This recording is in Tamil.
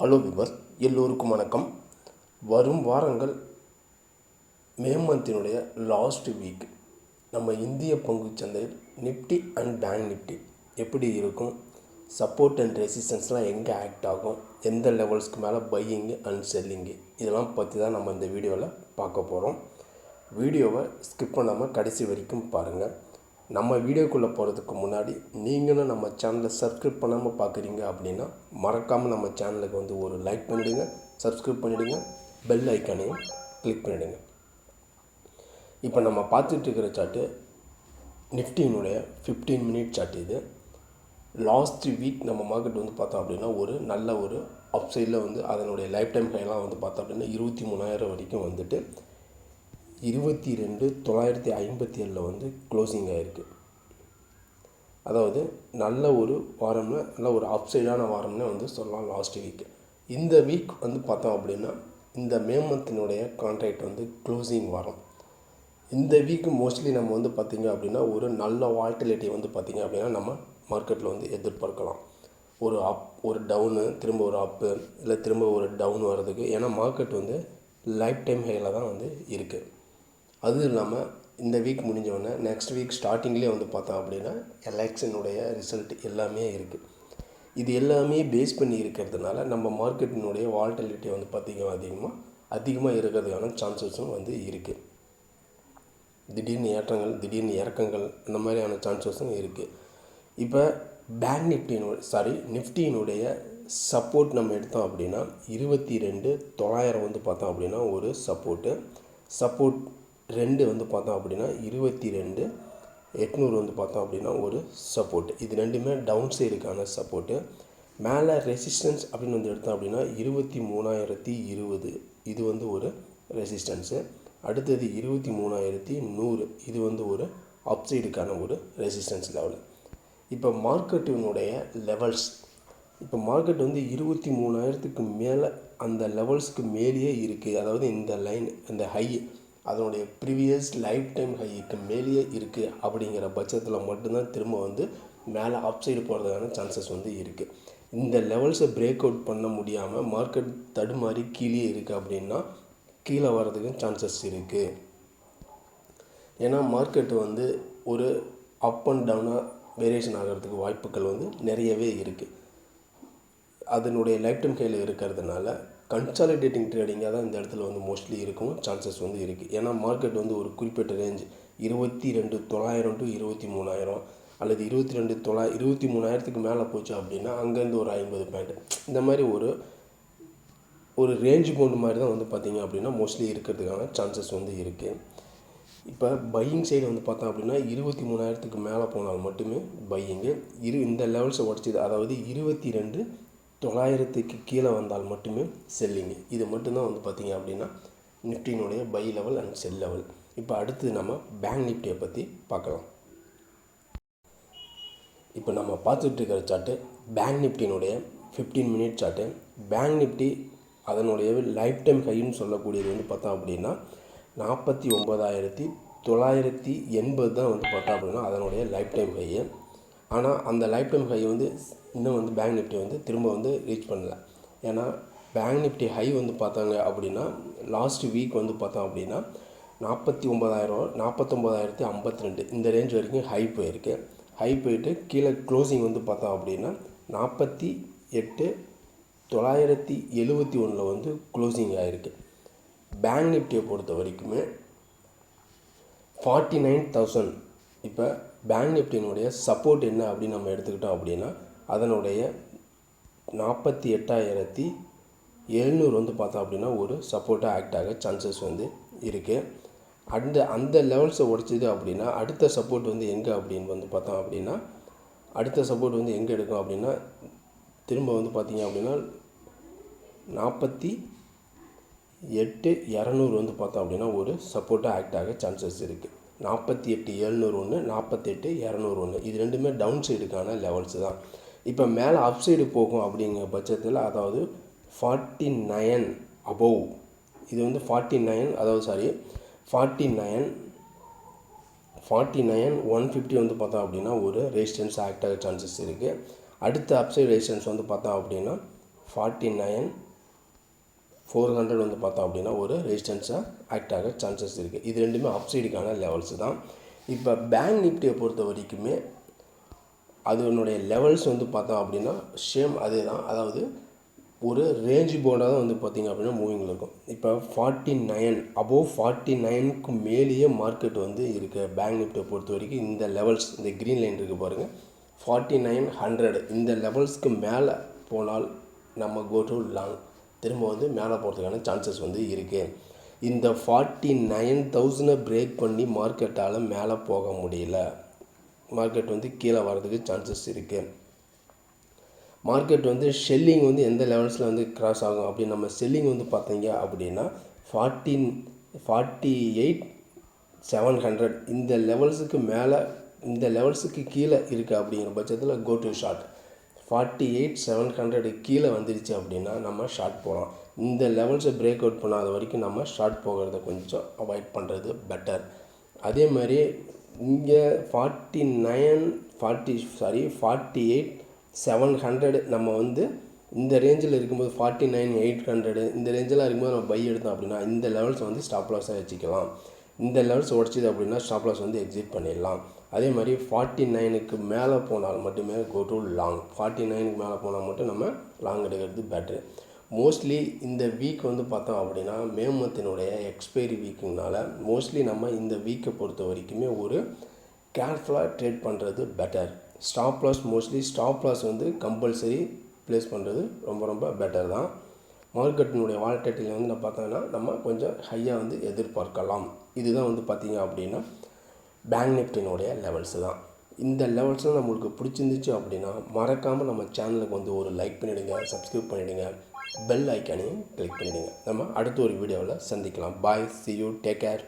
ஹலோ விவர் எல்லோருக்கும் வணக்கம். வரும் வாரங்கள் மே மந்தினுடைய லாஸ்ட் வீக் நம்ம இந்திய பங்கு சந்தையில் நிஃப்டி அண்ட் பேங்க் நிஃப்டி எப்படி இருக்கும்? சப்போர்ட் அண்ட் ரெசிஸ்டன்ஸ்லாம் எங்கே ஆக்ட் ஆகும்? எந்த லெவல்ஸ்க்கு மேலே பையிங்கு அண்ட் செல்லிங்கு இதெல்லாம் பற்றி தான் நம்ம இந்த வீடியோவில் பார்க்க போகிறோம் வீடியோவை ஸ்கிப் பண்ணாமல் கடைசி வரைக்கும் பாருங்கள் நம்ம வீடியோக்குள்ளே போகிறதுக்கு முன்னாடி நீங்களும் நம்ம சேனலை சப்ஸ்கிரைப் பண்ணாமல் பார்க்குறீங்க அப்படின்னா மறக்காமல் நம்ம சேனலுக்கு வந்து ஒரு லைக் பண்ணிவிடுங்க சப்ஸ்கிரைப் பண்ணிவிடுங்க பெல் ஐக்கானையும் கிளிக் பண்ணிவிடுங்க இப்போ நம்ம பார்த்துட்டு இருக்கிற சார்ட்டு நிஃப்டியினுடைய ஃபிஃப்டீன் மினிட் சார்ட் இது. லாஸ்ட் வீக் நம்ம மார்க்கெட் வந்து பார்த்தோம் அப்படின்னா ஒரு நல்ல ஒரு அப்சைடில் வந்து அதனுடைய லைஃப் டைம் ஹைலாம் வந்து பார்த்தோம் அப்படின்னா இருபத்தி மூணாயிரம் வரைக்கும் வந்துட்டு இருபத்தி ரெண்டு தொள்ளாயிரத்தி ஐம்பத்தி ஏழில் வந்து க்ளோசிங் ஆகிருக்கு அதாவது நல்ல ஒரு வாரம்னு நல்ல ஒரு அப்சைடான வாரம்னு வந்து சொல்லலாம் லாஸ்ட் வீக் இந்த வீக் வந்து பார்த்தோம் அப்படின்னா இந்த மே மந்தினுடைய கான்ட்ராக்ட் வந்து க்ளோசிங் வாரம். இந்த வீக் மோஸ்ட்லி நம்ம வந்து பார்த்திங்க அப்படின்னா ஒரு நல்ல வால்டிலிட்டி வந்து பார்த்திங்க அப்படின்னா நம்ம மார்க்கெட்டில் வந்து எதிர்பார்க்கலாம். ஒரு அப் ஒரு டவுனு திரும்ப ஒரு அப்பு இல்லை திரும்ப ஒரு டவுன் வர்றதுக்கு. ஏன்னா மார்க்கெட் வந்து லைஃப் டைம் ஹையில் தான் வந்து இருக்குது அதுவும் இல்லாமல் இந்த வீக் முடிஞ்சவொடனே நெக்ஸ்ட் வீக் ஸ்டார்டிங்லேயே வந்து பார்த்தோம் அப்படின்னா எலெக்ஷனுடைய ரிசல்ட் எல்லாமே இருக்குது இது எல்லாமே பேஸ் பண்ணி இருக்கிறதுனால நம்ம மார்க்கெட்டினுடைய வால்டலிட்டி வந்து பார்த்திங்கன்னா அதிகமாக அதிகமாக இருக்கிறதுக்கான சான்சஸும் வந்து இருக்குது திடீர்னு ஏற்றங்கள் திடீர்னு இறக்கங்கள் இந்த மாதிரியான சான்சஸும் இருக்குது இப்போ பேங்க் நிஃப்டியினுடைய சாரி நிஃப்டியினுடைய சப்போர்ட் நம்ம எடுத்தோம் அப்படின்னா இருபத்தி ரெண்டு தொள்ளாயிரம் வந்து பார்த்தோம் அப்படின்னா ஒரு சப்போர்ட்டு சப்போர்ட் ரெண்டு வந்து பார்த்தோம் அப்படின்னா இருபத்தி ரெண்டு எட்நூறு வந்து பார்த்தோம் அப்படின்னா ஒரு சப்போர்ட் இது ரெண்டுமே டவுன் சைடுக்கான சப்போர்ட்டு மேலே ரெசிஸ்டன்ஸ் அப்படின்னு வந்து எடுத்தோம் அப்படின்னா இருபத்தி மூணாயிரத்தி இருபது. இது வந்து ஒரு ரெசிஸ்டன்ஸு அடுத்தது இருபத்தி மூணாயிரத்தி நூறு. இது வந்து ஒரு அப்சைடுக்கான ஒரு ரெசிஸ்டன்ஸ் லெவல் இப்போ மார்க்கெட்டினுடைய லெவல்ஸ் இப்போ மார்க்கெட் வந்து இருபத்தி மூணாயிரத்துக்கு மேலே அந்த லெவல்ஸ்க்கு மேலேயே இருக்குது அதாவது இந்த லைன் இந்த ஹை அதனுடைய ப்ரீவியஸ் லைஃப் டைம் ஹைக்கு மேலேயே இருக்குது அப்படிங்கிற பட்சத்தில் மட்டும்தான் திரும்ப வந்து மேலே அப்சைடு போகிறதுக்கான சான்சஸ் வந்து இருக்குது இந்த லெவல்ஸை பிரேக் அவுட் பண்ண முடியாமல் மார்க்கெட் தடுமாறி கீழே இருக்குது அப்படின்னா கீழே வர்றதுக்கு சான்சஸ் இருக்குது ஏன்னா மார்க்கெட் வந்து ஒரு அப் அண்ட் டவுனாக வேரியேஷன் ஆகிறதுக்கு வாய்ப்புகள் வந்து நிறையவே இருக்குது அதனுடைய லைஃப் டைம் கையில் இருக்கிறதுனால கன்சாலிடேட்டிங் ட்ரேடிங்காக தான் இந்த இடத்துல வந்து மோஸ்ட்லி இருக்கும். சான்சஸ் வந்து இருக்குது ஏன்னா மார்க்கெட் வந்து ஒரு குறிப்பிட்ட ரேஞ்ச் இருபத்தி ரெண்டு தொள்ளாயிரம் டு இருபத்தி மூணாயிரம் அல்லது இருபத்தி ரெண்டு தொள்ளாயிரம் இருபத்தி மூணாயிரத்துக்கு மேலே போச்சு அப்படின்னா அங்கேருந்து ஒரு ஐம்பது பாயிண்ட் இந்த மாதிரி ஒரு ஒரு ரேஞ்ச் பவுண்ட் மாதிரி தான் வந்து பார்த்திங்க அப்படின்னா மோஸ்ட்லி இருக்கிறதுக்கான சான்சஸ் வந்து இருக்குது இப்போ பையிங் சைடு வந்து பார்த்தோம் அப்படின்னா இருபத்தி மூணாயிரத்துக்கு மேலே போனால் மட்டுமே பையிங்கு இரு இந்த லெவல்ஸை உடச்சிது அதாவது இருபத்தி ரெண்டு தொள்ளாயிரத்துக்கு கீழே வந்தால் மட்டுமே செல்லிங்கு இது மட்டும்தான் வந்து பார்த்திங்க அப்படின்னா நிஃப்டினுடைய buy level and sell level இப்போ அடுத்து நம்ம பேங்க் நிஃப்டியை பற்றி பார்க்கலாம். இப்போ நம்ம பார்த்துட்டு இருக்கிற chart bank நிஃப்டினுடைய fifteen minute chart bank Nifty அதனுடைய லைஃப் டைம் ஹைன்னு சொல்லக்கூடியது வந்து பார்த்தோம் அப்படின்னா நாற்பத்தி ஒம்பதாயிரத்தி தொள்ளாயிரத்தி எண்பது தான் வந்து பார்த்தோம் அப்படின்னா அதனுடைய லைஃப் டைம் ஹையை ஆனால் அந்த லைஃப் டைம் ஹை வந்து இன்னும் வந்து பேங்க் நிஃப்டி வந்து திரும்ப வந்து ரீச் பண்ணல. ஏன்னா பேங்க் நிஃப்டி ஹை வந்து பார்த்தாங்க அப்படின்னா லாஸ்ட் வீக் வந்து பார்த்தோம் அப்படின்னா நாற்பத்தி ஒம்பதாயிரம் நாற்பத்தொம்பதாயிரத்தி ஐம்பத்தி ரெண்டு இந்த ரேஞ்ச் வரைக்கும் ஹை போயிருக்கு. ஹை போயிட்டு கீழே க்ளோசிங் வந்து பார்த்தோம் அப்படின்னா நாற்பத்தி எட்டு தொள்ளாயிரத்தி எழுபத்தி ஒன்றில் வந்து க்ளோசிங் ஆகிருக்கு பேங்க் நிஃப்டியை பொறுத்த வரைக்குமே ஃபார்ட்டி நைன் தௌசண்ட் இப்போ பேங்க் நிஃப்டினுடைய சப்போர்ட் என்ன அப்படின்னு நம்ம எடுத்துக்கிட்டோம் அப்படின்னா அதனுடைய நாற்பத்தி எட்டாயிரத்தி எழுநூறு வந்து பார்த்தோம் அப்படின்னா ஒரு சப்போர்ட்டாக ஆக்ட் ஆக சான்சஸ் வந்து இருக்குது அந்த அந்த லெவல்ஸை உடைச்சிது அப்படின்னா அடுத்த சப்போர்ட் வந்து எங்கே அப்படின்னு வந்து பார்த்தோம் அப்படின்னா அடுத்த சப்போர்ட் வந்து எங்கே எடுக்கும் அப்படின்னா திரும்ப வந்து பார்த்தீங்க அப்படின்னா நாற்பத்தி எட்டு இரநூறு வந்து பார்த்தோம் அப்படின்னா ஒரு சப்போர்ட்டாக ஆக்ட் ஆக சான்சஸ் இருக்குது நாற்பத்தி எட்டு எழுநூறு ஒன்று நாற்பத்தெட்டு இரநூறு ஒன்று. இது ரெண்டுமே டவுன் சைடுக்கான லெவல்ஸ் தான். இப்போ மேலே அப் சைடு போகும் அப்படிங்கிற பட்சத்தில் அதாவது ஃபார்ட்டி நயன் அபோவ் இது வந்து ஃபார்ட்டி நைன் அதாவது sorry forty nine forty nine one fifty வந்து பார்த்தோம் அப்படின்னா ஒரு ரெசிஸ்டன்ஸ் ஆக்ட் ஆக சான்சஸ் இருக்குது அடுத்த அப்சைட் ரெசிஸ்டன்ஸ் வந்து பார்த்தோம் அப்படின்னா ஃபார்ட்டி நைன் ஃபோர் ஹண்ட்ரட் வந்து பார்த்தோம் அப்படின்னா ஒரு ரெசிஸ்டன்ஸாக ஆக்ட் ஆக சான்சஸ் இருக்குது இது ரெண்டுமே அப்சைடுக்கான லெவல்ஸ் தான். இப்போ பேங்க் நிஃப்டியை பொறுத்த வரைக்குமே அதனுடைய லெவல்ஸ் வந்து பார்த்தோம் அப்படின்னா சேம் அதே தான் அதாவது ஒரு ரேஞ்ச் போர்டாக தான் வந்து பார்த்திங்க அப்படின்னா மூவிங்கில் இருக்கும். இப்போ ஃபார்ட்டி நைன் அபோவ் ஃபார்ட்டி நைனுக்கு மேலேயே மார்க்கெட் வந்து இருக்குது பேங்க் நிஃப்டியை பொறுத்த வரைக்கும். இந்த லெவல்ஸ் இந்த க்ரீன் லைன் இருக்குது பாருங்கள் ஃபார்ட்டி நைன் ஹண்ட்ரட் இந்த லெவல்ஸ்க்கு மேலே போனால் நம்ம கோ டு லாங் திரும்ப வந்து மேலே போகிறதுக்கான சான்சஸ் வந்து இருக்குது இந்த ஃபார்ட்டி நைன் தௌசண்டை பிரேக் பண்ணி மார்க்கெட்டால் மேலே போக முடியல. மார்க்கெட் வந்து கீழே வர்றதுக்கு சான்சஸ் இருக்குது மார்க்கெட் வந்து ஷெல்லிங் வந்து எந்த லெவல்ஸில் வந்து கிராஸ் ஆகும் அப்படி நம்ம செல்லிங் வந்து பார்த்தீங்க அப்படின்னா forty forty eight seven hundred இந்த லெவல்ஸுக்கு மேலே இந்த லெவல்ஸுக்கு கீழே இருக்குது அப்படிங்கிற பட்சத்தில் go to short forty eight seven hundred கீழே வந்துடுச்சு அப்படின்னா நம்ம ஷார்ட் போகலாம். இந்த லெவல்ஸை பிரேக் அவுட் பண்ணாத வரைக்கும் நம்ம ஷார்ட் போகிறத கொஞ்சம் அவாய்ட் பண்ணுறது பெட்டர் அதே மாதிரி இங்கே forty nine forty sorry forty eight seven hundred நம்ம வந்து இந்த ரேஞ்சில் இருக்கும்போது ஃபார்ட்டி நைன் எயிட் ஹண்ட்ரடு இந்த ரேஞ்செலாம் இருக்கும்போது நம்ம பை எடுத்தோம் அப்படின்னா இந்த லெவல்ஸ் வந்து ஸ்டாப் லாஸாக வச்சுக்கலாம். இந்த லெவல்ஸ் உடச்சிது அப்படின்னா ஸ்டாப் லாஸ் வந்து எக்ஸிட் பண்ணிடலாம். அதே மாதிரி ஃபார்ட்டி நைனுக்கு மேலே போனால் மட்டுமே கோ டு லாங் ஃபார்ட்டி நைனுக்கு மேலே போனால் மட்டும் நம்ம லாங் எடுக்கிறது பெட்ரு மோஸ்ட்லி இந்த வீக் வந்து பார்த்தோம் அப்படின்னா மே மந்தினுடைய எக்ஸ்பைரி வீக்குனால மோஸ்ட்லி நம்ம இந்த வீக்கை பொறுத்த வரைக்குமே ஒரு கேர்ஃபுல்லாக ட்ரேட் பண்ணுறது better stop loss mostly stop loss வந்து கம்பல்சரி ப்ளேஸ் பண்ணுறது ரொம்ப ரொம்ப பெட்டர் தான். மார்க்கெட்டினுடைய வாழ்க்கையில் வந்து நான் பார்த்தோன்னா நம்ம கொஞ்சம் ஹையாக வந்து எதிர்பார்க்கலாம். இதுதான் வந்து பார்த்திங்க அப்படின்னா பேங்க் நிஃப்டினுடைய லெவல்ஸு தான். இந்த லெவல்ஸ்லாம் நம்மளுக்கு பிடிச்சிருந்துச்சு அப்படின்னா மறக்காமல் நம்ம சேனலுக்கு வந்து ஒரு லைக் பண்ணிவிடுங்க சப்ஸ்கிரைப் பண்ணிவிடுங்க பெல் ஐக்கானையும் கிளிக் பண்ணிவிடுங்க நம்ம அடுத்த ஒரு வீடியோவில் சந்திக்கலாம். Bye see you take care